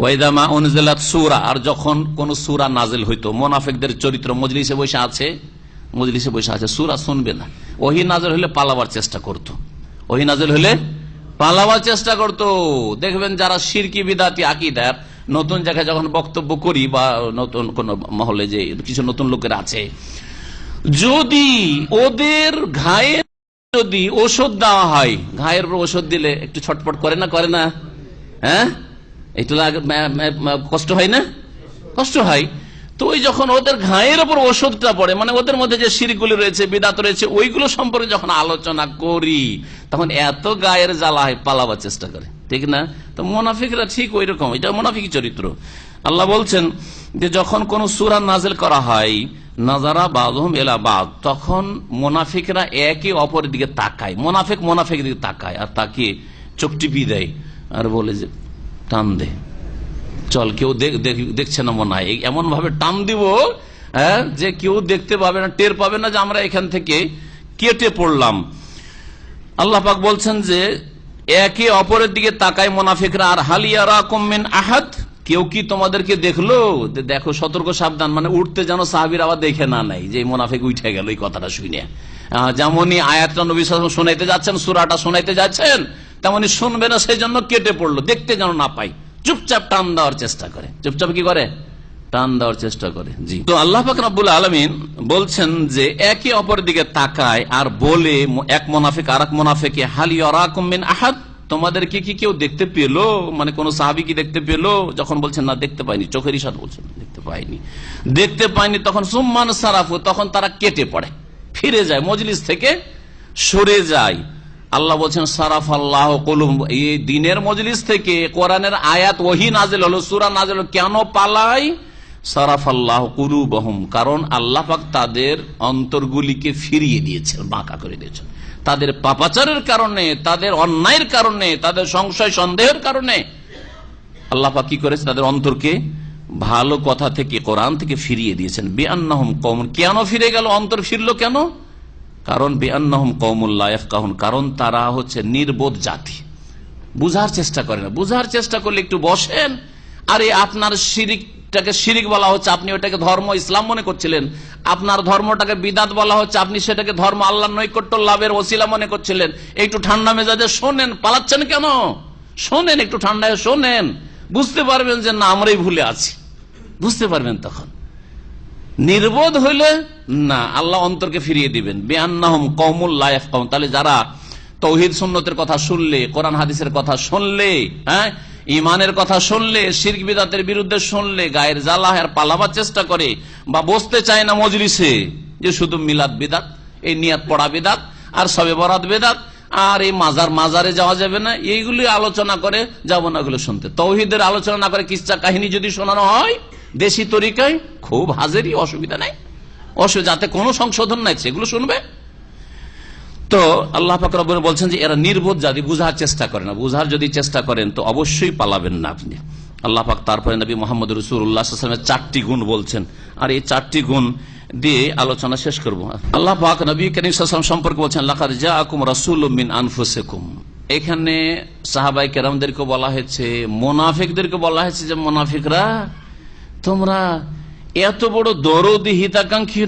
ওয়াইদামা অনুজেলাত সুরা, আর যখন কোন সুরা নাজেল হইতো, মোনাফেকদের চরিত্র মজলিসে বসে আছে, মজলিসে বসে আছে, সুরা শুনবে না। ওহি নাজেল হলে পালাবার চেষ্টা করত। ওহি নাজেল হলে পালাবার চেষ্টা করত। দেখবেন যারা সিরকি বিদাতি আকিদার, নতুন জায়গায় যখন বক্তব্য করি বা নতুন কোন মহলে যে কিছু নতুন লোকের আছে, যদি ওদের ঘায়ের যদি ওষুধ দেওয়া হয়, ঘায়ের ওষুধ দিলে একটু ছটপট করে না করে না? হ্যাঁ? একটু কষ্ট হয় না? কষ্ট হয়। তো ওই যখন ওদের ঘায়ের ওপর ওষুধটা পড়ে মানে ওদের মধ্যে যে সিঁড়িগুলি রয়েছে, বিদাত রয়েছে, ওইগুলো সম্পর্কে যখন আলোচনা করি, তখন এত গায়ের জ্বালা হয়, পালাবার চেষ্টা করে। ঠিক না? তো মোনাফিকরা ঠিক ওই রকম এটা মোনাফিক চরিত্র। আল্লাহ বলছেন যে যখন কোন সুরা নাজেল করা হয় নাজারা বাদহম এলা বাদ তখন মোনাফিকরা একে অপরের দিকে তাকায়। মোনাফিক মোনাফিকের দিকে তাকায়, আর তাকে চোখ টিপি দেয়, আর বলে যে টান দে। চল কেউ দেখ- দেখ- দেখছে না মনে হয়। এমন ভাবে টান দিব হ্যাঁ, যে কেউ দেখতে পাবে না টের পাবে না যে আমরা এখান থেকে কেটে পড়লাম। আল্লাহ পাক বলছেন যে একে অপরের দিকে তাকায় মোনাফিকরা আর হালিয়ারা কমেন আহাত কেউ কি তোমাদেরকে দেখল? দেখো সতর্ক সাবধান মানে উঠতে যেন সাহাবির আবার দেখে না নাই যে মোনাফিক উঠে গেল এই কথাটা শুনে। যেমনই আয়াতটা নবী শোনাইতে যাচ্ছেন সুরাটা শোনাইতে যাচ্ছেন তেমনি শুনবে না, সেই জন্য কেটে পড়ল। দেখতে যেন না পাই। চুপচাপ টান দেওয়ার চেষ্টা করে। চুপচাপ কি করে? টান দেওয়ার চেষ্টা করে। জি। তো আল্লাহ পাক রাব্বুল আলমিন বলছেন যে, একে অপরের দিকে তাকায় আর বলে, এক মোনাফিক আর এক মোনাফিকে হালিয়ারাকুমিন আহাদ? তোমাদেরকে কি কেউ দেখতে পেল? মানে কোন সাহাবি কি দেখতে পেল? যখন বলছেন, না, দেখতে পাইনি। চোখের ইশাদ বলছেন, দেখতে পাইনি। দেখতে পাইনি, তখন সুম্মান সারাফু, তখন তারা কেটে পড়ে। ফিরে যায়, মজলিস থেকে সরে যায়। আল্লাহ বলছেন সারাফ আল্লাহ কলুম এই দিনের মজলিস থেকে কোরআনের আয়াত ওহি নাজেল হলো, সুরা নাজেল কেন পালাই? সারাফ আল্লাহ কুরু বহম কারণ আল্লাহ পাক তাদের অন্তরগুলিকে ফিরিয়ে দিয়েছেন, বাঁকা করে দিয়েছেন। তাদের পাপাচারের কারণে, তাদের অন্যায়ের কারণে, তাদের সংশয়, সন্দেহের কারণে আল্লাহ পাক কি করেছে? তাদের অন্তরকে ভালো কথা থেকে, কোরআন থেকে ফিরিয়ে দিয়েছেন। বেআনাহম কম কেন ফিরে গেল? অন্তর ফিরলো কেন? কারণ বেআনাহম কৌমুল্লাহ কাহন কারণ তারা হচ্ছে নির্বোধ জাতি। বুঝার চেষ্টা করে না। বুঝার চেষ্টা করলে একটু বসেন। আরে আপনার শিরিকটাকে শিরিক বলা হচ্ছে, আপনি ওটাকে ধর্ম ইসলাম মনে করছিলেন। আপনার ধর্মটাকে বিদাত বলা হচ্ছে, আপনি সেটাকে ধর্ম আল্লাহ নৈকট্য লাভের ওসিলা মনে করছিলেন। একটু ঠান্ডা মেজাজে শোনেন, পালাচ্ছেন কেন? শোনেন, একটু ঠান্ডায় শোনেন। বুঝতে পারবেন যে না, আমরাই ভুলে আছি। বুঝতে পারবেন তখন। নির্বোধ হইলে, না, আল্লাহ অন্তরকে ফিরিয়ে দিবেন। বেআনাহম কৌমুল লাইফ কম তাহলে যারা তৌহিদ সুন্নতের কথা শুনলে, কোরআন হাদিসের কথা শুনলে হ্যাঁ ইমানের কথা শুনলে, শির্ক বিদাতের বিরুদ্ধে শুনলে, গায়ের জ্বালা আর পালাবার চেষ্টা করে বা বসতে চায় না মজলিসে, যে শুধু মিলাদ বিদাত, এই নিয়াত পড়া বিদাত, আর সবে বরাত বেদাত, আর এই মাজার মাজারে যাওয়া যাবে না, এইগুলি আলোচনা করে, যাব না ওগুলো শুনতে। তৌহিদের আলোচনা না করে কিচ্ছা কাহিনী যদি শোনানো হয় দেশি তরিকায় খুব হাজেরই অসুবিধা নাই। অসুবিধা যাতে কোনো সংশোধন নাই, সেগুলো শুনবে। তো আল্লাহ ফাকর বলছেন যে, এরা নির্বোধ জাতি, বুঝার চেষ্টা করে না। বুঝার যদি চেষ্টা করেন, তো অবশ্যই পালাবেন না আপনি। আল্লাহ পাক তারপরে নবী মোহাম্মদ রসুল্লাহামের চারটি গুণ বলছেন। আর এই চারটি গুণ দিয়ে আলোচনা শেষ করব। আল্লাহ পাক নবী করিম সম্পর্কে বলছেন রাসুল মিন আনফুসেকুম। এখানে সাহাবাই কেরামদেরকে বলা হয়েছে, মোনাফিকদেরকে বলা হয়েছে যে, মোনাফিকরা তোমরা এত বড় দরদি হিতাকাঙ্ক্ষী